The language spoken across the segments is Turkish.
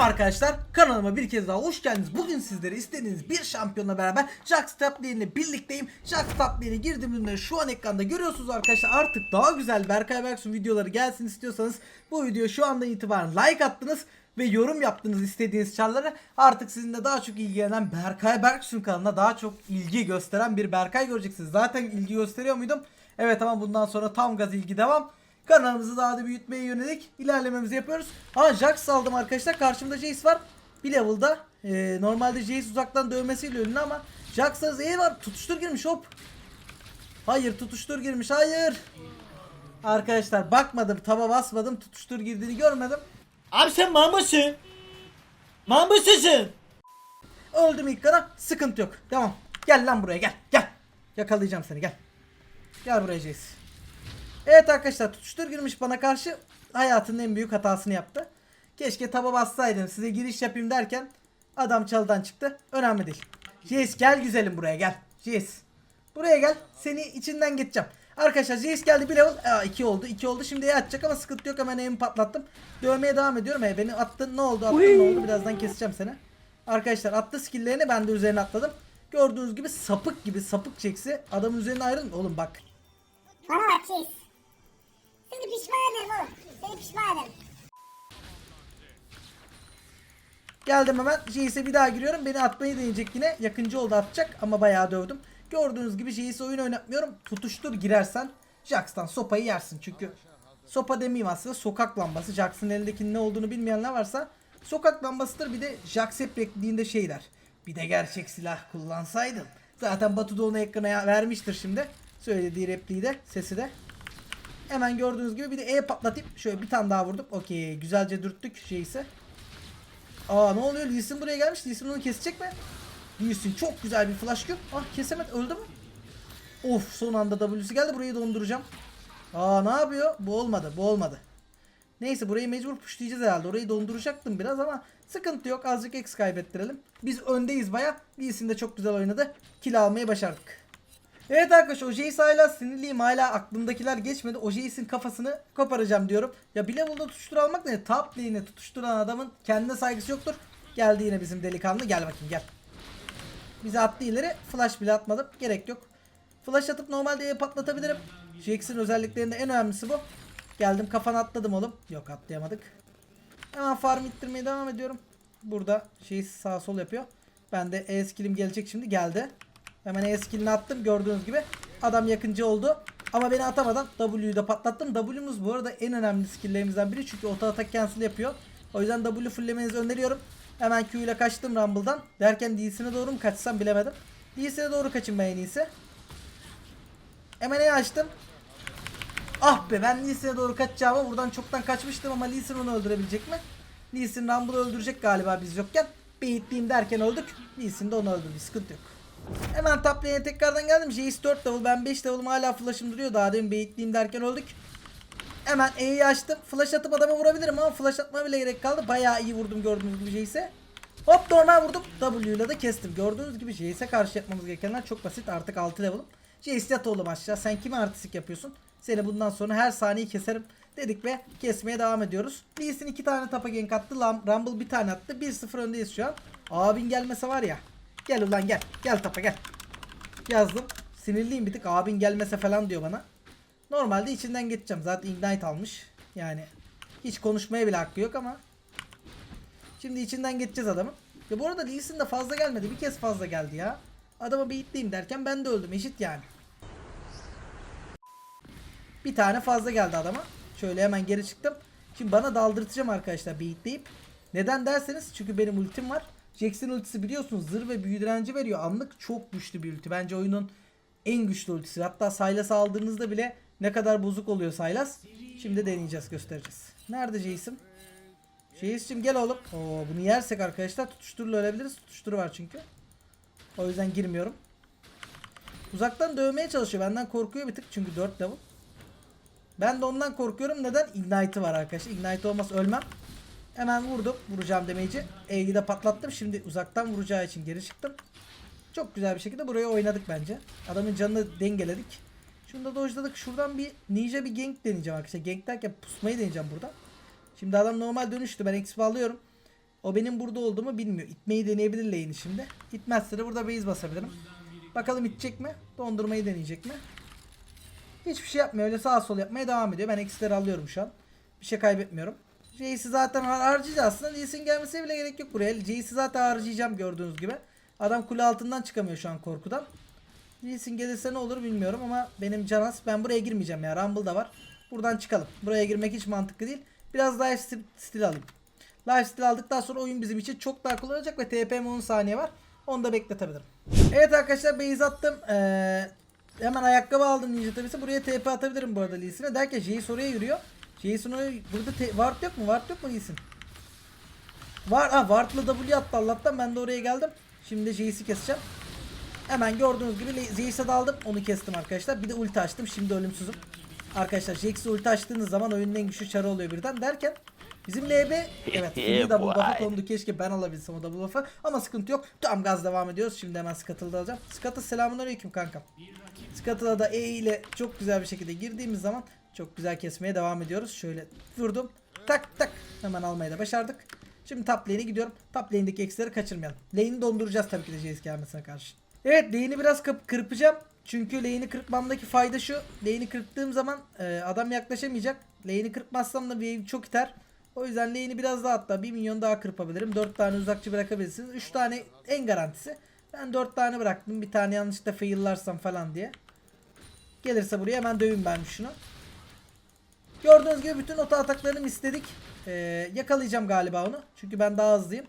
Selam arkadaşlar kanalıma bir kez daha hoş geldiniz. Bugün sizlere istediğiniz bir şampiyonla beraber Jax Lane ile birlikteyim. Jax Top Lane'e girdiğimde şu an ekranda görüyorsunuz arkadaşlar. Artık daha güzel Berkay Berksun videoları gelsin istiyorsanız bu videoya şu andan itibaren like attınız ve yorum yaptınız istediğiniz çarlara. Artık sizinle daha çok ilgilenen Berkay Berksun kanalına daha çok ilgi gösteren bir Berkay göreceksiniz. Zaten ilgi gösteriyor muydum? Evet ama bundan sonra tam gaz ilgi devam. Kanalımızı daha da büyütmeye yönelik ilerlememizi yapıyoruz. Ha Jax aldım arkadaşlar. Karşımda Jace var. Bir level'da. Ee, normalde Jace uzaktan dövmesiyle ünlü ama Jax'ta Z var. Tutuştur girmiş hop. Hayır tutuştur girmiş. Hayır. Arkadaşlar bakmadım. Taba basmadım. Tutuştur girdiğini görmedim. Abi sen mamussun. Mamussun. Öldüm ilk kana. Sıkıntı yok. Tamam. Gel lan buraya gel. Gel. Yakalayacağım seni gel. Gel buraya Jace. Evet arkadaşlar tutuştur girmiş bana karşı hayatının en büyük hatasını yaptı. Keşke taba bassaydım size giriş yapayım derken adam çaldan çıktı. Önemli değil. Jace gel güzelim buraya gel. Jace. Buraya gel. Seni içinden geçeceğim. Arkadaşlar Jace geldi bir level. Aa 2 oldu. 2 oldu. Şimdi E atacak ama sıkıntı yok. Hemen aim patlattım. Dövmeye devam ediyorum. E beni attın ne oldu? Attın ne oldu? Birazdan keseceğim seni. Arkadaşlar attı skill'lerini ben de üzerine atladım. Gördüğünüz gibi sapık gibi sapık çeksi. Adamın üzerine ayrılın. Oğlum bak. Bana bak. Seni pişman ederim oğlum. Seni pişman ederim. Geldim hemen. Jace'e bir daha giriyorum. Beni atmayı deneyecek yine. Yakıncı oldu atacak ama bayağı dövdüm. Gördüğünüz gibi Jace'e oyun oynatmıyorum. Tutuştur girersen Jax'tan sopayı yersin. Çünkü sopa demeyeyim aslında sokak lambası. Jax'ın elindekinin ne olduğunu bilmeyenler varsa sokak lambasıdır. Bir de Jax hep beklediğinde şey der. Bir de gerçek silah kullansaydım. Zaten Batu da onu ekrana vermiştir şimdi. Söylediği repliği de sesi de. Hemen gördüğünüz gibi bir de E patlatayım. Şöyle bir tane daha vurdum. Okey güzelce dürttük Jace'i. Aa ne oluyor? Lee Sin buraya gelmiş. Lee Sin onu kesecek mi? Lee Sin çok güzel bir flash yok. Ah kesemedi. Öldü mü? Of son anda W'si geldi. Burayı donduracağım. Aa ne yapıyor? Bu olmadı. Bu olmadı. Neyse burayı mecbur pushlayacağız herhalde. Orayı donduracaktım biraz ama sıkıntı yok. Azıcık X kaybettirelim. Biz öndeyiz baya. Lee Sin de çok güzel oynadı. Kill almayı başardık. Evet arkadaşlar o Jace hala sinirliyim hala aklımdakiler geçmedi. O Jace'in kafasını koparacağım diyorum. Ya bir level'da tutuştur almak ne? Top lane'e tutuşturan adamın kendine saygısı yoktur. Geldi yine bizim delikanlı. Gel bakayım gel. Bize attı ileri. Flash bile atmadım. Gerek yok. Flash atıp normalde patlatabilirim. Jax'in özelliklerinde en önemlisi bu. Geldim kafana atladım oğlum. Yok atlayamadık. Hemen farm ittirmeye devam ediyorum. Burada şey sağ sol yapıyor. Ben de E skill'im gelecek şimdi. Geldi. Hemen E attım. Gördüğünüz gibi adam yakıncı oldu. Ama beni atamadan W'yu da patlattım. W'muz bu arada en önemli skill'lerimizden biri. Çünkü auto atak cancel yapıyor. O yüzden W fulllemenizi öneriyorum. Hemen Q ile kaçtım Rumble'dan. Derken D'sine doğru mu kaçsam bilemedim. D'sine doğru kaçın ben en iyisi. Hemen E açtım. Ah be ben Lee Sin'e doğru kaçacağıma buradan çoktan kaçmıştım ama Lee Sin onu öldürebilecek mi? Lee Sin Rumble'ı öldürecek galiba biz yokken. Beyitliyim derken öldük. Lee Sin de onu öldürdü. Sıkıntı yok. Hemen top lane'e tekrardan geldim. Jace 4 level ben 5 level'ım hala flash'ım duruyor. Daha demin beyitliyim derken öldük. Hemen E'yi açtım. Flash atıp adamı vurabilirim ama flash atmaya bile gerek kaldı. Bayağı iyi vurdum gördüğünüz gibi Jace'e. Hop normal vurdum. W ile de kestim. Gördüğünüz gibi Jace'e karşı yapmamız gerekenler çok basit. Artık 6 level'ım. Jace yat oğlum aşağı. Sen kime artistik yapıyorsun? Seni bundan sonra her saniye keserim dedik ve kesmeye devam ediyoruz. Lee Sin 2 tane tapa gank attı. Rumble bir tane attı. 1-0 öndeyiz şu an. Abin gelmese var ya. Gel ulan gel. Gel tapa gel. Yazdım. Sinirliyim bir tık. Abin gelmese falan diyor bana. Normalde içinden geçeceğim. Zaten Ignite almış. Yani hiç konuşmaya bile hakkı yok ama. Şimdi içinden geçeceğiz adamın. Ya bu arada Lee de fazla gelmedi. Bir kez fazla geldi ya. Adama bir itleyeyim derken ben de öldüm. Eşit yani. Bir tane fazla geldi adama. Şöyle hemen geri çıktım. Şimdi bana daldırtacağım arkadaşlar bir itleyip. Neden derseniz çünkü benim ultim var. Jackson ultisi biliyorsunuz zırh ve büyü direnci veriyor. Anlık çok güçlü bir ulti. Bence oyunun en güçlü ultisi. Hatta Sylas'ı aldığınızda bile ne kadar bozuk oluyor Sylas. Şimdi deneyeceğiz göstereceğiz. Nerede Jace'im? Jace'cim gel oğlum. Oo, bunu yersek arkadaşlar tutuşturla ölebiliriz. Tutuşturu var çünkü. O yüzden girmiyorum. Uzaktan dövmeye çalışıyor. Benden korkuyor bir tık çünkü 4 level. Ben de ondan korkuyorum. Neden? Ignite'ı var arkadaşlar. Ignite olmaz ölmem. Hemen vurdum. Vuracağım demeyici. E'yi de patlattım. Şimdi uzaktan vuracağı için geri çıktım. Çok güzel bir şekilde buraya oynadık bence. Adamın canını dengeledik. Şunu da dojladık. Şuradan bir ninja bir gank deneyeceğim arkadaşlar. Gank derken pusmayı deneyeceğim burada. Şimdi adam normal dönüştü. Ben XP alıyorum. O benim burada olduğumu bilmiyor. İtmeyi deneyebilir lane'i şimdi. İtmezse de burada base basabilirim. Bakalım itecek mi? Dondurmayı deneyecek mi? Hiçbir şey yapmıyor. Öyle sağ sol yapmaya devam ediyor. Ben eksileri alıyorum şu an. Bir şey kaybetmiyorum. Jace'i zaten har- harcayacağız aslında. Sin gelmesine bile gerek yok buraya. Jace'i zaten harcayacağım gördüğünüz gibi. Adam kule altından çıkamıyor şu an korkudan. Sin gelirse ne olur bilmiyorum ama benim Canas ben buraya girmeyeceğim ya. Rumble da var. Buradan çıkalım. Buraya girmek hiç mantıklı değil. Biraz life st- steal alayım. Life steal aldıktan sonra oyun bizim için çok daha kolay ve TPM 10 saniye var. Onu da bekletebilirim. Evet arkadaşlar base attım. Ee, hemen ayakkabı aldım Ninja tabisi. Buraya TP atabilirim bu arada Lee Sin'e. Derken Jace oraya yürüyor. Jason. Burada te- ward yok mu? Ward yok mu Sin? Var. Ha Ward'la W attı Allah'tan. Ben de oraya geldim. Şimdi Jace'i keseceğim. Hemen gördüğünüz gibi Jace'e daldım. Onu kestim arkadaşlar. Bir de ulti açtım. Şimdi ölümsüzüm. Arkadaşlar Jax'e ulti açtığınız zaman oyunun en güçlü çarı oluyor birden derken bizim LB evet şimdi double buff'ı kondu keşke ben alabilsem o double buff'ı ama sıkıntı yok tam gaz devam ediyoruz şimdi hemen Scuttle'da alacağım Scuttle selamünaleyküm kankam Scuttle'a da E ile çok güzel bir şekilde girdiğimiz zaman çok güzel kesmeye devam ediyoruz şöyle vurdum tak tak hemen almayı da başardık Şimdi top lane'e gidiyorum. Top lane'deki eksileri kaçırmayalım. Lane'i donduracağız tabii ki de Jace gelmesine karşı. Evet lane'i biraz kırpacağım. Çünkü lane'i kırpmamdaki fayda şu. Lane'i kırptığım zaman e, adam yaklaşamayacak. Lane'i kırpmazsam da wave çok iter. O yüzden lane'i biraz daha hatta 1 milyon daha kırpabilirim. 4 tane uzakçı bırakabilirsiniz. 3 tane en garantisi. Ben 4 tane bıraktım. Bir tane yanlışlıkla faillarsam falan diye. Gelirse buraya hemen dövün ben şunu. Gördüğünüz gibi bütün oto ataklarını istedik. Ee, yakalayacağım galiba onu. Çünkü ben daha hızlıyım.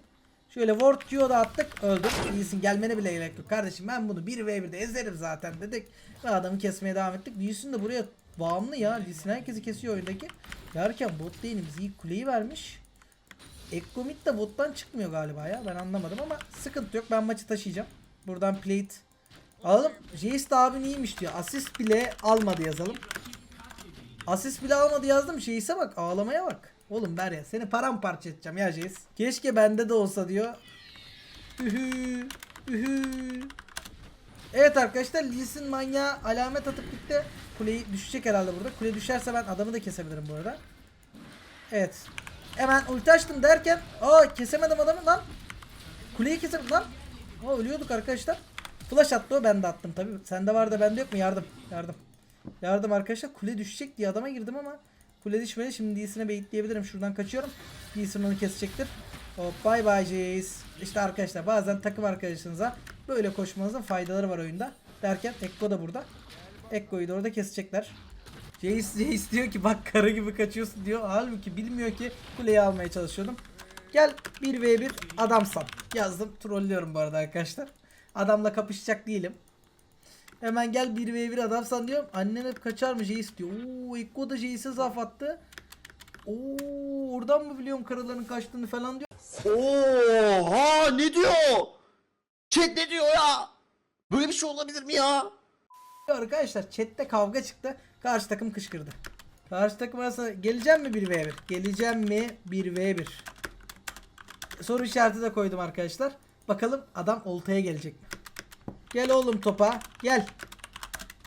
Şöyle Ward Q'da da attık. Öldüm. İyisin gelmene bile gerek yok. Kardeşim ben bunu 1v1'de ezerim zaten dedik. Ve adamı kesmeye devam ettik. Lee Sin de buraya bağımlı ya. Lee Sin herkesi kesiyor oyundaki. Derken bot lane'imiz iyi kuleyi vermiş. Ekko mid de bottan çıkmıyor galiba ya. Ben anlamadım ama sıkıntı yok. Ben maçı taşıyacağım. Buradan plate alalım. Jace de abi iyiymiş diyor. Asist bile almadı yazalım. Asist bile almadı yazdım. Şeyse bak ağlamaya bak. Oğlum ver ya seni paramparça edeceğim ya Jace. Keşke bende de olsa diyor. Ühü, ühü. Evet arkadaşlar Lee Sin manyağı alamet atıp gitti. Kuleyi düşecek herhalde burada. Kule düşerse ben adamı da kesebilirim bu arada. Evet. Hemen ulti açtım derken aa kesemedim adamı lan. Kuleyi kesemedim lan. Aa ölüyorduk arkadaşlar. Flash attı o ben de attım tabi. Sende var da bende yok mu? Yardım. Yardım. Yardım arkadaşlar. Kule düşecek diye adama girdim ama kule düşmedi. Şimdi Lee'sine baitleyebilirim. Şuradan kaçıyorum. Lee'sin onu kesecektir. Hop bye bye Jace. İşte arkadaşlar bazen takım arkadaşınıza böyle koşmanızın faydaları var oyunda. Derken Ekko da burada. Ekko'yu da orada kesecekler. Jace, Jace diyor ki bak karı gibi kaçıyorsun diyor. Halbuki bilmiyor ki kuleyi almaya çalışıyordum. Gel 1v1 adamsan. Yazdım. Trollüyorum bu arada arkadaşlar. Adamla kapışacak değilim. Hemen gel 1v1 adamsan diyorum. Annen hep kaçar mı Jace diyor. Oo Ekko da Jace'e zaf attı. Oo oradan mı biliyorum karıların kaçtığını falan diyor. Oha ne diyor? Chat ne diyor ya? Böyle bir şey olabilir mi ya? Arkadaşlar chatte kavga çıktı. Karşı takım kışkırdı. Karşı takım arasında geleceğim mi 1v1? Geleceğim mi 1v1? Soru işareti de koydum arkadaşlar. Bakalım adam oltaya gelecek mi? Gel oğlum topa. Gel.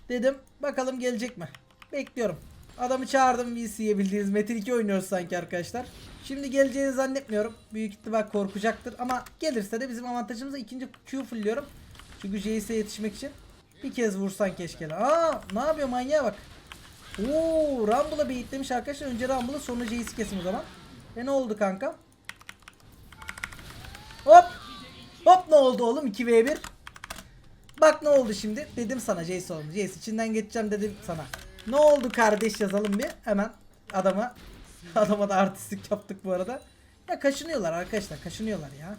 Dedim. Bakalım gelecek mi? Bekliyorum. Adamı çağırdım VC'ye bildiğiniz Metin 2 oynuyoruz sanki arkadaşlar. Şimdi geleceğini zannetmiyorum. Büyük ihtimal korkacaktır ama gelirse de bizim avantajımıza ikinci Q fullliyorum. Çünkü JS'e yetişmek için. Bir kez vursan keşke. Aa ne yapıyor manyağa bak. Oo Rumble'a beyitlemiş arkadaşlar. Önce Rumble'ı sonra Jace'i kesin o zaman. E ne oldu kanka? Hop. Hop ne oldu oğlum 2v1. Bak ne oldu şimdi. Dedim sana Jace oldu. Jace içinden geçeceğim dedim sana. Ne oldu kardeş yazalım bir. Hemen adama. Adama da artistlik yaptık bu arada. Ya kaşınıyorlar arkadaşlar. Kaşınıyorlar ya.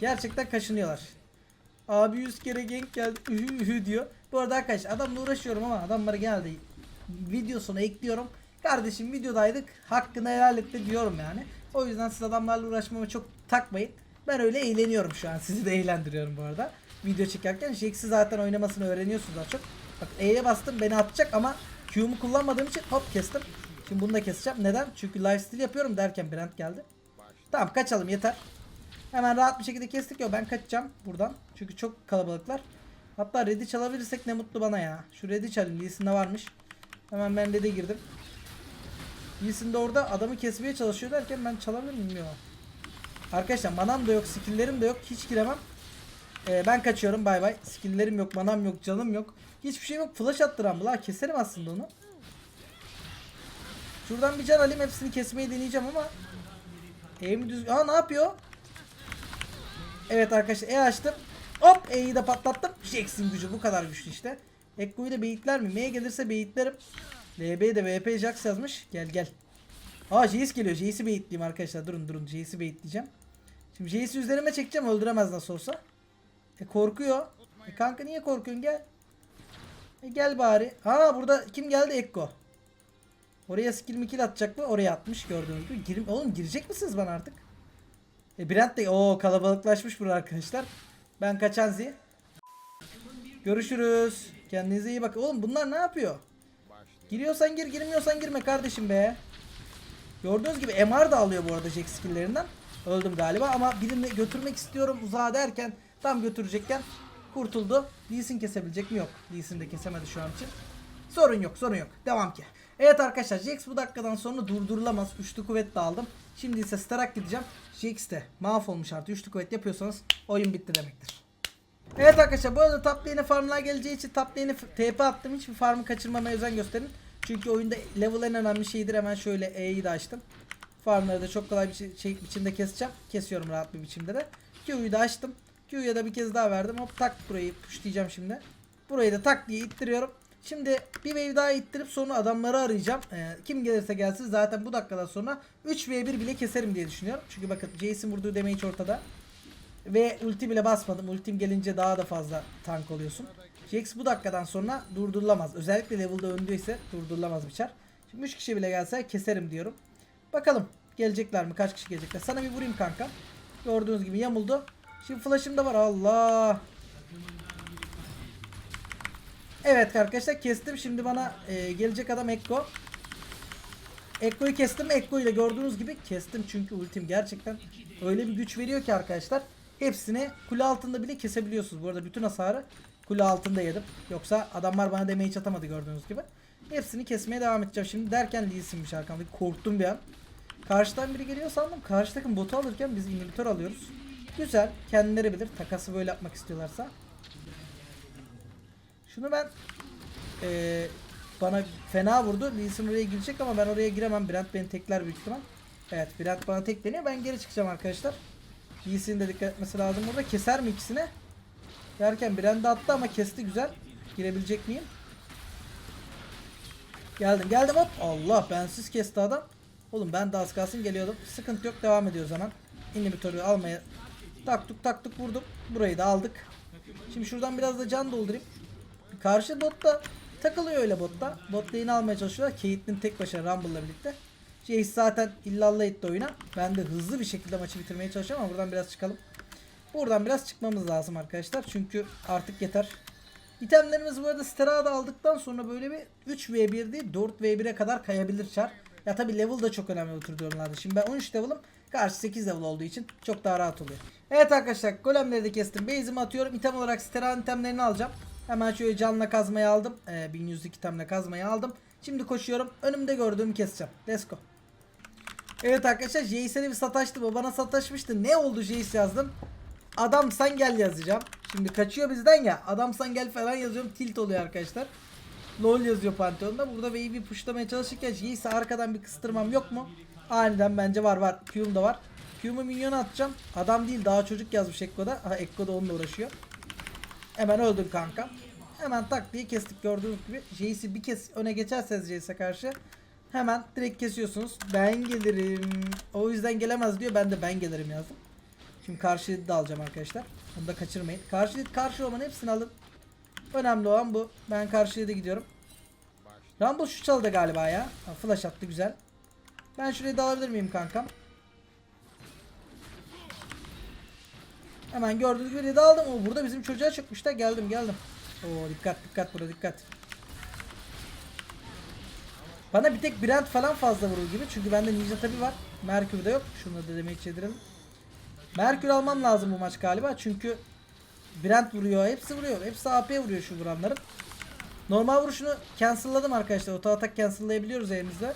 Gerçekten kaşınıyorlar. Abi 100 kere gank geldi. Ühü diyor. Bu arada arkadaşlar adamla uğraşıyorum ama adamları geldi. Videosunu ekliyorum. Kardeşim videodaydık. Hakkını helal etti diyorum yani. O yüzden siz adamlarla uğraşmama çok takmayın. Ben öyle eğleniyorum şu an. Sizi de eğlendiriyorum bu arada. Video çekerken Jax'i zaten oynamasını öğreniyorsunuz daha çok. Bak E'ye bastım beni atacak ama Q'mu kullanmadığım için hop kestim. Şimdi bunu da keseceğim. Neden? Çünkü lifesteal yapıyorum derken Brent geldi. Tamam kaçalım yeter. Hemen rahat bir şekilde kestik ya ben kaçacağım buradan. Çünkü çok kalabalıklar. Hatta red'i çalabilirsek ne mutlu bana ya. Şu red'i çalayım. Lee Sin'de varmış. Hemen ben red'e girdim. Lee Sin de orada adamı kesmeye çalışıyor derken ben çalabilir miyim bilmiyorum. Arkadaşlar manam da yok, skill'lerim de yok. Hiç giremem. Ee, ben kaçıyorum bay bay. Skill'lerim yok, manam yok, canım yok. Hiçbir şey yok. Flash attı Rumble ha. Keserim aslında onu. Şuradan bir can alayım. Hepsini kesmeyi deneyeceğim ama. Aim düz... Aa ne yapıyor? Evet arkadaşlar E açtım. Hop E'yi de patlattım. Jackson gücü bu kadar güçlü işte. Ekko'yu da beyitler mi? M'ye gelirse beyitlerim. LB de VP Jax yazmış. Gel gel. Aa Jace geliyor. Jace'i beyitleyeyim arkadaşlar. Durun durun. Jace'i beyitleyeceğim. Şimdi Jace'i üzerime çekeceğim. Öldüremez nasıl olsa. E korkuyor. E kanka niye korkuyorsun gel. E gel bari. Ha burada kim geldi Ekko. Oraya skill mikil atacak mı? Oraya atmış gördüğünüz gibi. Girim Oğlum girecek misiniz bana artık? E Brent de o kalabalıklaşmış burada arkadaşlar. Ben kaçan zi. Görüşürüz. Kendinize iyi bakın. Oğlum bunlar ne yapıyor? Giriyorsan gir, girmiyorsan girme kardeşim be. Gördüğünüz gibi MR da alıyor bu arada Jack skill'lerinden. Öldüm galiba ama birini götürmek istiyorum uzağa derken tam götürecekken kurtuldu. Lee Sin kesebilecek mi? Yok. Lee Sin de kesemedi şu an için. Sorun yok, sorun yok. Devam ki. Evet arkadaşlar Jax bu dakikadan sonra durdurulamaz. Üçlü kuvvet de aldım. Şimdi ise Starak gideceğim. Jax de mahvolmuş artık. Üçlü kuvvet yapıyorsanız oyun bitti demektir. Evet arkadaşlar bu arada top lane'e farmlar geleceği için top lane'e TP attım. Hiçbir farmı kaçırmamaya özen gösterin. Çünkü oyunda level en önemli şeydir. Hemen şöyle E'yi de açtım. Farmları da çok kolay bir şey, şey biçimde keseceğim. Kesiyorum rahat bir biçimde de. Q'yu da açtım. Q'ya da bir kez daha verdim. Hop tak burayı pushlayacağım şimdi. Burayı da tak diye ittiriyorum. Şimdi bir wave daha ittirip sonra adamları arayacağım. Ee, kim gelirse gelsin zaten bu dakikadan sonra 3v1 bile keserim diye düşünüyorum. Çünkü bakın Jason vurduğu damage ortada. Ve ulti bile basmadım. Ultim gelince daha da fazla tank oluyorsun. Jax bu dakikadan sonra durdurulamaz. Özellikle level'da öndeyse durdurulamaz biçer. Şimdi 3 kişi bile gelse keserim diyorum. Bakalım gelecekler mi? Kaç kişi gelecekler? Sana bir vurayım kanka. Gördüğünüz gibi yamuldu. Şimdi flash'ım da var. Allah. Evet arkadaşlar kestim. Şimdi bana e, gelecek adam Ekko. Ekko'yu kestim. Ekko ile gördüğünüz gibi kestim. Çünkü ultim gerçekten öyle bir güç veriyor ki arkadaşlar. Hepsini kule altında bile kesebiliyorsunuz. Bu arada bütün hasarı kule altında yedim. Yoksa adamlar bana damage atamadı gördüğünüz gibi. Hepsini kesmeye devam edeceğim. Şimdi derken Lee Sin'miş arkamda. Korktum bir an. Karşıdan biri geliyor sandım. Karşı takım botu alırken biz inhibitor alıyoruz. Güzel. Kendileri bilir. Takası böyle yapmak istiyorlarsa. Şunu ben eee, bana fena vurdu. Lee Sin oraya girecek ama ben oraya giremem. Brent beni tekler büyük ihtimal. Evet Brent bana tekleniyor. Ben geri çıkacağım arkadaşlar. Lee Sin'in de dikkat etmesi lazım burada. Keser mi ikisine? Derken Brent de attı ama kesti güzel. Girebilecek miyim? Geldim geldim hop. Allah bensiz kesti adam. Oğlum ben de az kalsın geliyordum. Sıkıntı yok devam ediyoruz hemen. İnhibitörü almaya taktık taktık vurdum. Burayı da aldık. Şimdi şuradan biraz da can doldurayım. Karşı botta takılıyor öyle botta. Bot lane almaya çalışıyorlar. Caitlyn tek başına Rumble'la birlikte. Jace zaten illallah etti oyuna. Ben de hızlı bir şekilde maçı bitirmeye çalışıyorum ama buradan biraz çıkalım. Buradan biraz çıkmamız lazım arkadaşlar. Çünkü artık yeter. İtemlerimiz bu arada Stera'da aldıktan sonra böyle bir 3v1 değil 4v1'e kadar kayabilir çar. Ya tabi level da çok önemli bu tür durumlarda. Şimdi ben 13 level'ım. Karşı 8 level olduğu için çok daha rahat oluyor. Evet arkadaşlar golemleri de kestim. Base'imi atıyorum. İtem olarak Stera'nın itemlerini alacağım. Hemen şöyle canla kazmayı aldım. Ee, 1100'lük itemle kazmayı aldım. Şimdi koşuyorum. Önümde gördüğümü keseceğim. Let's go. Evet arkadaşlar Jace'e bir sataştı. Bu bana sataşmıştı. Ne oldu Jace yazdım. Adam sen gel yazacağım. Şimdi kaçıyor bizden ya. Adam sen gel falan yazıyorum. Tilt oluyor arkadaşlar. LOL yazıyor Pantheon'da. Burada wave'i pushlamaya çalışırken Jace'e arkadan bir kıstırmam yok mu? Aniden bence var var. Q'um da var. Q'mu minyona atacağım. Adam değil daha çocuk yazmış Ekko'da. Ha Ekko da onunla uğraşıyor. Hemen öldüm kanka. Hemen tak diye kestik gördüğünüz gibi. Jace'i bir kez öne geçerseniz Jace'e karşı hemen direkt kesiyorsunuz. Ben gelirim. O yüzden gelemez diyor. Ben de ben gelirim yazdım. Şimdi karşı da alacağım arkadaşlar. Bunu da kaçırmayın. Karşı karşı olan hepsini alın. Önemli olan bu. Ben karşıya da gidiyorum. Rumble şu çaldı galiba ya. Ha, flash attı güzel. Ben şurayı da alabilir miyim kankam? Hemen gördüğünüz gibi de aldım. O burada bizim çocuğa çıkmışlar. Geldim geldim. Oo dikkat dikkat burada dikkat. Bana bir tek Brent falan fazla vurur gibi. Çünkü bende Ninja tabi var. Merkür de yok. Şunu da demek yedirelim. Merkür almam lazım bu maç galiba. Çünkü Brent vuruyor. Hepsi vuruyor. Hepsi AP vuruyor şu vuranların. Normal vuruşunu cancel'ladım arkadaşlar. Auto atak cancel'layabiliyoruz elimizde.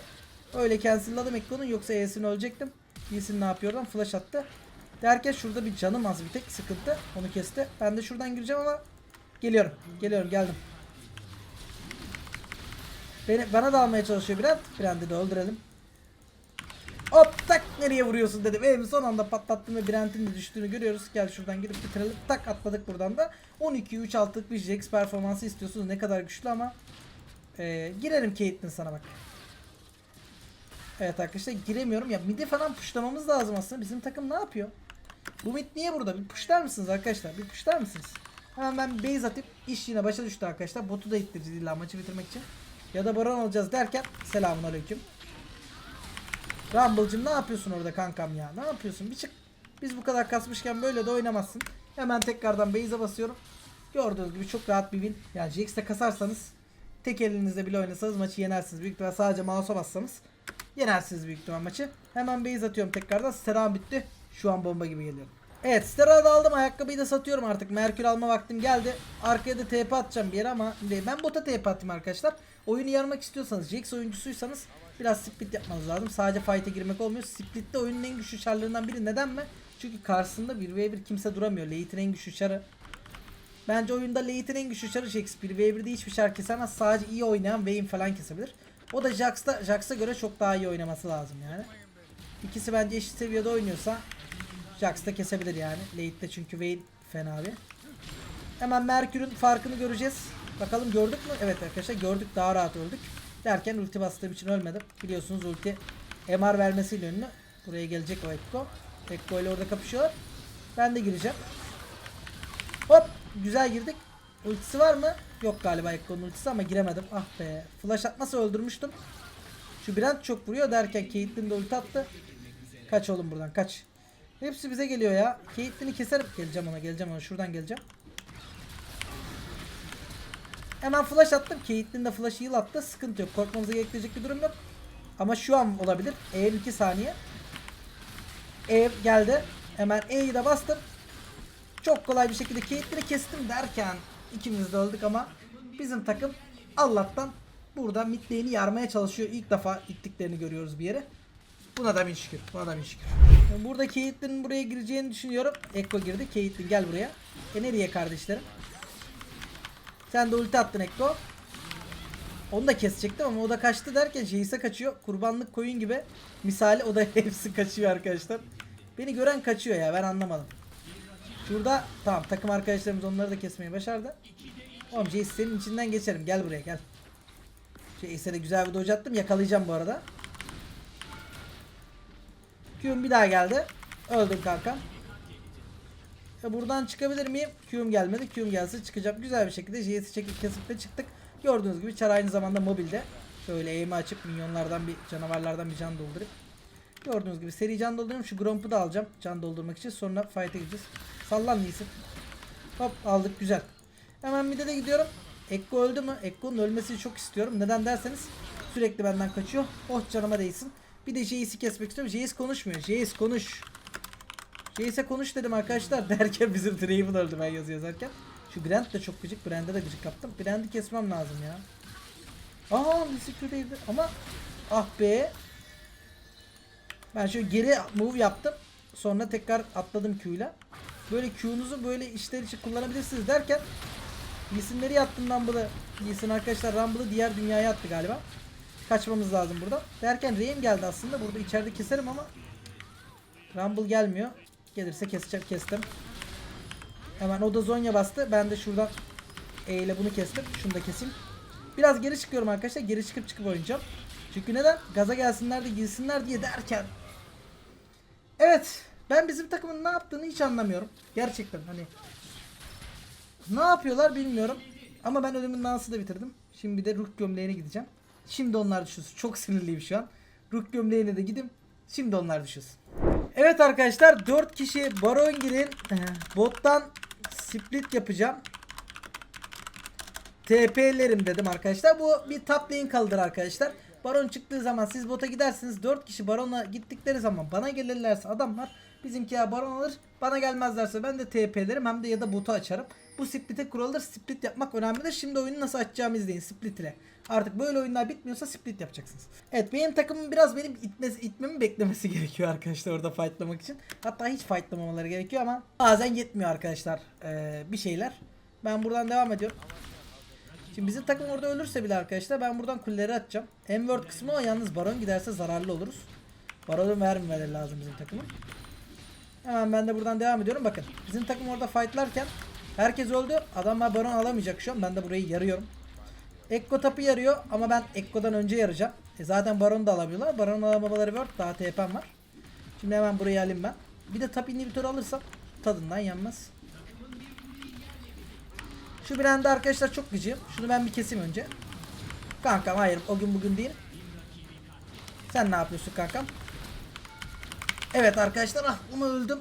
Öyle cancel'ladım Ekko'nun yoksa E'sini ölecektim. E'sini ne yapıyor oradan? Flash attı. Derken şurada bir canım az bir tek sıkıntı. Onu kesti. Ben de şuradan gireceğim ama geliyorum. Geliyorum geldim. Beni, bana da almaya çalışıyor Brent. Brent'i de öldürelim. Hop tak nereye vuruyorsun dedim. Evimi son anda patlattım ve Brent'in de düştüğünü görüyoruz. Gel şuradan gidip bitirelim. Tak atladık buradan da. 12-3 6'lık bir Jax performansı istiyorsunuz. Ne kadar güçlü ama. Ee, girerim Caitlyn sana bak. Evet arkadaşlar giremiyorum. Ya midi falan puşlamamız lazım aslında. Bizim takım ne yapıyor? Bu mid niye burada? Bir puşlar mısınız arkadaşlar? Bir puşlar mısınız? Hemen ben base atıp iş yine başa düştü arkadaşlar. Botu da ittireceğiz illa maçı bitirmek için. Ya da baron alacağız derken selamun aleyküm. Rumble'cım ne yapıyorsun orada kankam ya? Ne yapıyorsun? Bir çık. Biz bu kadar kasmışken böyle de oynamazsın. Hemen tekrardan base'e basıyorum. Gördüğünüz gibi çok rahat bir win. Yani Jax'te kasarsanız tek elinizle bile oynasanız maçı yenersiniz. Büyük ihtimal sadece mouse'a bassanız yenersiniz büyük ihtimal maçı. Hemen base atıyorum tekrardan. Steran bitti. Şu an bomba gibi geliyorum. Evet Steran'ı aldım. Ayakkabıyı da satıyorum artık. Merkür alma vaktim geldi. Arkaya da TP atacağım bir yere ama ben bota TP attım arkadaşlar. Oyunu yarmak istiyorsanız Jax oyuncusuysanız biraz split yapmanız lazım. Sadece fight'e girmek olmuyor. Split'te oyunun en güçlü çarlarından biri. Neden mi? Çünkü karşısında 1v1 kimse duramıyor. Late'in en güçlü çarı. Bence oyunda Late'in en güçlü çarı Jax. 1v1'de hiçbir çar kesemez. Sadece iyi oynayan Vayne falan kesebilir. O da Jax'ta Jax'a göre çok daha iyi oynaması lazım yani. İkisi bence eşit seviyede oynuyorsa Jax da kesebilir yani. Late'de çünkü Vayne fena bir. Hemen Merkür'ün farkını göreceğiz. Bakalım gördük mü? Evet arkadaşlar gördük daha rahat öldük. Derken ulti bastığım için ölmedim. Biliyorsunuz ulti MR vermesiyle ünlü. Buraya gelecek o Ekko. Ekko ile orada kapışıyorlar. Ben de gireceğim. Hop güzel girdik. Ultisi var mı? Yok galiba Ekko'nun ultisi ama giremedim. Ah be. Flash atmasa öldürmüştüm. Şu Brand çok vuruyor derken Caitlyn de ulti attı. Kaç oğlum buradan kaç. Hepsi bize geliyor ya. Caitlyn'i keserim. Geleceğim ona geleceğim ona. Şuradan geleceğim. Hemen flash attım. Caitlyn de flash heal attı. Sıkıntı yok. Korkmamıza gerektirecek bir durum yok. Ama şu an olabilir. Eğer 2 saniye. Ev geldi. Hemen E'yi de bastım. Çok kolay bir şekilde Caitlyn'i kestim derken ikimiz de öldük ama bizim takım Allah'tan burada mid lane'i yarmaya çalışıyor. İlk defa ittiklerini görüyoruz bir yere. Buna da bin şükür. Buna da bin şükür. Burada Caitlyn'in buraya gireceğini düşünüyorum. Ekko girdi. Caitlyn gel buraya. E nereye kardeşlerim? Sen de ulti attın Ekko. Onu da kesecektim ama o da kaçtı derken Jace'e kaçıyor. Kurbanlık koyun gibi. Misali o da hepsi kaçıyor arkadaşlar. Beni gören kaçıyor ya ben anlamadım. Şurada tamam takım arkadaşlarımız onları da kesmeyi başardı. Oğlum Jace senin içinden geçerim. Gel buraya gel. Jace'e de güzel bir dodge attım. Yakalayacağım bu arada. Q'um bir daha geldi. Öldüm kanka. Ya buradan çıkabilir miyim? Q'um gelmedi. Q'um gelse çıkacağım. Güzel bir şekilde Jace'i çekip kesip de çıktık. Gördüğünüz gibi Char aynı zamanda mobilde. Şöyle aim'i açıp minyonlardan bir canavarlardan bir can doldurup. Gördüğünüz gibi seri can dolduruyorum. Şu Gromp'u da alacağım. Can doldurmak için. Sonra fight'e gideceğiz. Sallan Lee'sin. Hop aldık güzel. Hemen mid'e de gidiyorum. Ekko öldü mü? Ekko'nun ölmesini çok istiyorum. Neden derseniz sürekli benden kaçıyor. Oh canıma değsin. Bir de Jace'i kesmek istiyorum. Jace konuşmuyor. Jace konuş. Jace'e konuş dedim arkadaşlar derken bizim Draven öldü ben yazı yazarken. Şu Brand de çok gıcık. Brand'e de gıcık kaptım. Brand'i kesmem lazım ya. Aa Lisi değildi ama ah be. Ben şöyle geri move yaptım. Sonra tekrar atladım Q'yla. Böyle Q'nuzu böyle işler için kullanabilirsiniz derken Lee'sin nereye attın Rumble'ı? Lee'sin arkadaşlar Rumble'ı diğer dünyaya attı galiba. Kaçmamız lazım buradan. Derken Rey'im geldi aslında. Burada içeride keserim ama Rumble gelmiyor. Gelirse keseceğim kestim. Hemen o da Zonya bastı. Ben de şuradan E ile bunu kestim. Şunu da keseyim. Biraz geri çıkıyorum arkadaşlar. Geri çıkıp çıkıp oynayacağım. Çünkü neden? Gaza gelsinler de girsinler diye derken. Evet. Ben bizim takımın ne yaptığını hiç anlamıyorum. Gerçekten hani. Ne yapıyorlar bilmiyorum. Ama ben ölümün dansı da bitirdim. Şimdi bir de ruh gömleğine gideceğim. Şimdi onlar düşüyorsun. Çok sinirliyim şu an. Ruh gömleğine de gidip şimdi onlar düşüyorsun. Evet arkadaşlar 4 kişi Baron girin. Bottan split yapacağım. TP'lerim dedim arkadaşlar. Bu bir top kaldır arkadaşlar. Baron çıktığı zaman siz bota gidersiniz. 4 kişi barona gittikleri zaman bana gelirlerse adamlar Bizimki ya baron alır. Bana gelmezlerse ben de TP'lerim hem de ya da botu açarım. Bu split'e kuralır. Split yapmak önemlidir. Şimdi oyunu nasıl açacağımı izleyin split ile. Artık böyle oyunlar bitmiyorsa split yapacaksınız. Evet benim takımım biraz benim itmesi, itmemi beklemesi gerekiyor arkadaşlar orada fightlamak için. Hatta hiç fightlamamaları gerekiyor ama bazen yetmiyor arkadaşlar ee, bir şeyler. Ben buradan devam ediyorum. Şimdi bizim takım orada ölürse bile arkadaşlar ben buradan kuleleri atacağım. M-Word kısmı o yalnız Baron giderse zararlı oluruz. Baron'un vermemeleri lazım bizim takımın. Hemen ben de buradan devam ediyorum. Bakın bizim takım orada fightlarken herkes öldü. Adamlar Baron alamayacak şu an. Ben de burayı yarıyorum. Ekko tapı yarıyor ama ben Ekko'dan önce yarayacağım. E zaten Baron da alabiliyorlar. Baron alamamaları word. Daha TP'm var. Şimdi hemen burayı alayım ben. Bir de tap inhibitörü alırsam tadından yenmez. Şu brand'de arkadaşlar çok gıcığım. Şunu ben bir keseyim önce. Kankam hayır o gün bugün değil. Sen ne yapıyorsun kankam? Evet arkadaşlar ah bunu öldüm.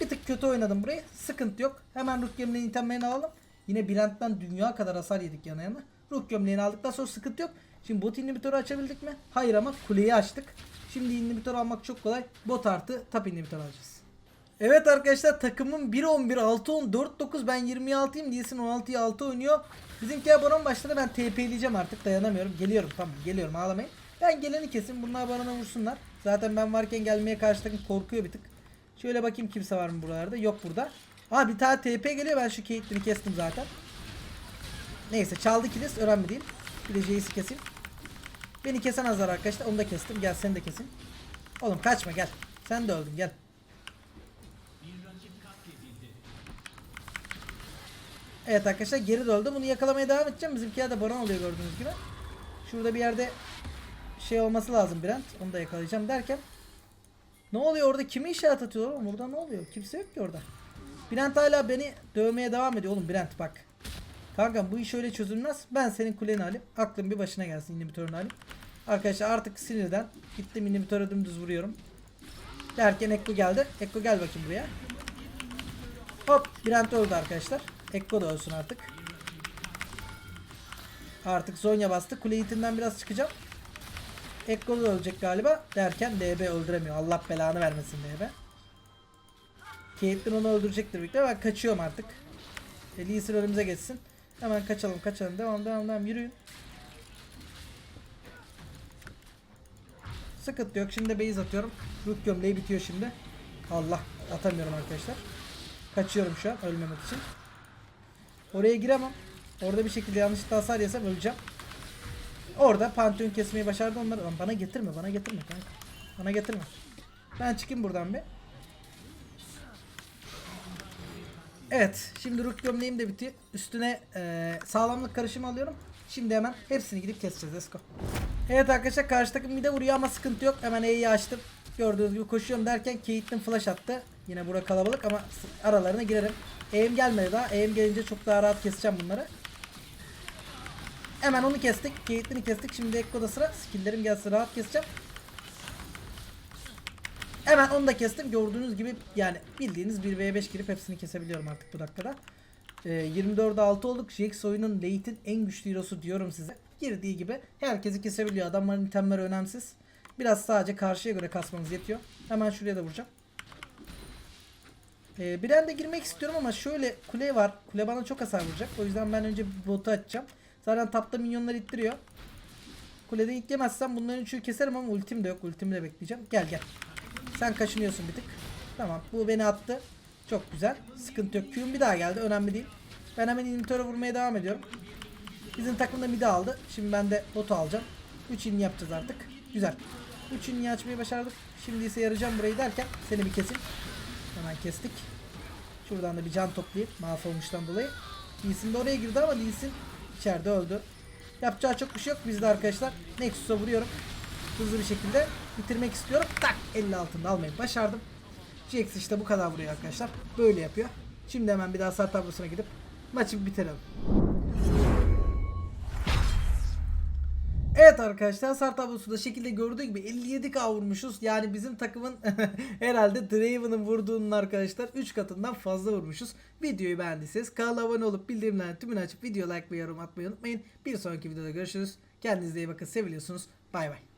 Bir tık kötü oynadım burayı. Sıkıntı yok. Hemen Rook gömleğini itemlerini alalım. Yine Brand'den dünya kadar hasar yedik yana yana. Rook gömleğini aldıktan sonra sıkıntı yok. Şimdi bot inhibitörü açabildik mi? Hayır ama kuleyi açtık. Şimdi inhibitör almak çok kolay. Bot artı tap inhibitör alacağız. Evet arkadaşlar takımım 1-11, 6-10, 4-9 ben 26'yım. Diyesin 16'ya 6 oynuyor. Bizimki baron başladı ben TP'leyeceğim artık dayanamıyorum. Geliyorum tamam geliyorum ağlamayın. Ben geleni kesin bunlar barona vursunlar. Zaten ben varken gelmeye karşı takım korkuyor bir tık. Şöyle bakayım kimse var mı buralarda. Yok burada. Aa bir tane TP geliyor ben şu Caitlyn'i kestim zaten. Neyse çaldı kilis önemli değil. Bir de Jace'i keseyim. Beni kesen azar arkadaşlar onu da kestim. Gel seni de keseyim. Oğlum kaçma gel. Sen de öldün gel. Evet arkadaşlar geri döndü. Bunu yakalamaya devam edeceğim. Bizimkiler de baron oluyor gördüğünüz gibi. Şurada bir yerde şey olması lazım Brent. Onu da yakalayacağım derken. Ne oluyor orada? Kimi işaret atıyor oğlum? Burada ne oluyor? Kimse yok ki orada. Brent hala beni dövmeye devam ediyor. Oğlum Brent bak. Kanka bu iş öyle çözülmez. Ben senin kuleni alayım. Aklın bir başına gelsin inhibitörünü alayım. Arkadaşlar artık sinirden gittim inhibitöre dümdüz vuruyorum. Derken Ekko geldi. Ekko gel bakayım buraya. Hop Brent öldü arkadaşlar. Ekko da ölsün artık. Artık Zonya bastı. Kule itinden biraz çıkacağım. Ekko da ölecek galiba. Derken DB öldüremiyor. Allah belanı vermesin DB. Caitlyn onu öldürecektir ihtimalle. Ben kaçıyorum artık. E, Lee Sin önümüze geçsin. Hemen kaçalım kaçalım. Devam devam devam. Yürüyün. Sıkıntı yok. Şimdi base atıyorum. Rook gömleği bitiyor şimdi. Allah atamıyorum arkadaşlar. Kaçıyorum şu an ölmemek için. Oraya giremem. Orada bir şekilde yanlışlıkla hasar yesem öleceğim. Orada Pantheon kesmeyi başardı onları. Lan bana getirme bana getirme kanka. Bana getirme. Ben çıkayım buradan bir. Evet şimdi Rook gömleğim de bitti. Üstüne eee, sağlamlık karışımı alıyorum. Şimdi hemen hepsini gidip keseceğiz. Let's go. Evet arkadaşlar karşı takım bir de vuruyor ama sıkıntı yok. Hemen E'yi açtım. Gördüğünüz gibi koşuyorum derken Caitlyn flash attı. Yine bura kalabalık ama aralarına girerim. E'm gelmedi daha. E'm gelince çok daha rahat keseceğim bunları. Hemen onu kestik. Caitlyn'i kestik. Şimdi Ekko'da sıra. Skill'lerim gelsin rahat keseceğim. Hemen onu da kestim. Gördüğünüz gibi yani bildiğiniz 1v5 girip hepsini kesebiliyorum artık bu dakikada. Ee, 24'e 6 olduk. Jax oyunun late'in en güçlü hero'su diyorum size. Girdiği gibi herkesi kesebiliyor. Adamların itemleri önemsiz. Biraz sadece karşıya göre kasmanız yetiyor. Hemen şuraya da vuracağım. Ee, bir anda girmek istiyorum ama şöyle kule var. Kule bana çok hasar vuracak. O yüzden ben önce botu açacağım. Zaten tapta minyonlar ittiriyor. Kulede ilk yemezsem bunların üçünü keserim ama ultim de yok. Ultimi de bekleyeceğim. Gel gel. Sen kaşınıyorsun bir tık. Tamam bu beni attı. Çok güzel. Sıkıntı yok. Q'um bir daha geldi. Önemli değil. Ben hemen inhibitöre vurmaya devam ediyorum. Bizim takım da midi aldı. Şimdi ben de botu alacağım. 3 inni yapacağız artık. Güzel. 3 inni açmayı başardık. Şimdi ise yarayacağım burayı derken seni bir kesin. Hemen kestik. Şuradan da bir can toplayıp mahvolmuştan dolayı. Lee Sin de oraya girdi ama Lee Sin içeride öldü. Yapacağı çok bir şey yok. Biz de arkadaşlar Nexus'a vuruyorum. Hızlı bir şekilde bitirmek istiyorum. Tak 50 altında almayı başardım. Jax işte bu kadar vuruyor arkadaşlar. Böyle yapıyor. Şimdi hemen bir daha hasar tablosuna gidip maçı bitirelim. Arkadaşlar hasar tablosunda şekilde gördüğü gibi 57k vurmuşuz. Yani bizim takımın herhalde Draven'ın vurduğunun arkadaşlar 3 katından fazla vurmuşuz. Videoyu beğendiyseniz kanala abone olup bildirimlerini tümünü açıp video like ve yorum atmayı unutmayın. Bir sonraki videoda görüşürüz. Kendinize iyi bakın. Seviliyorsunuz. Bay bay.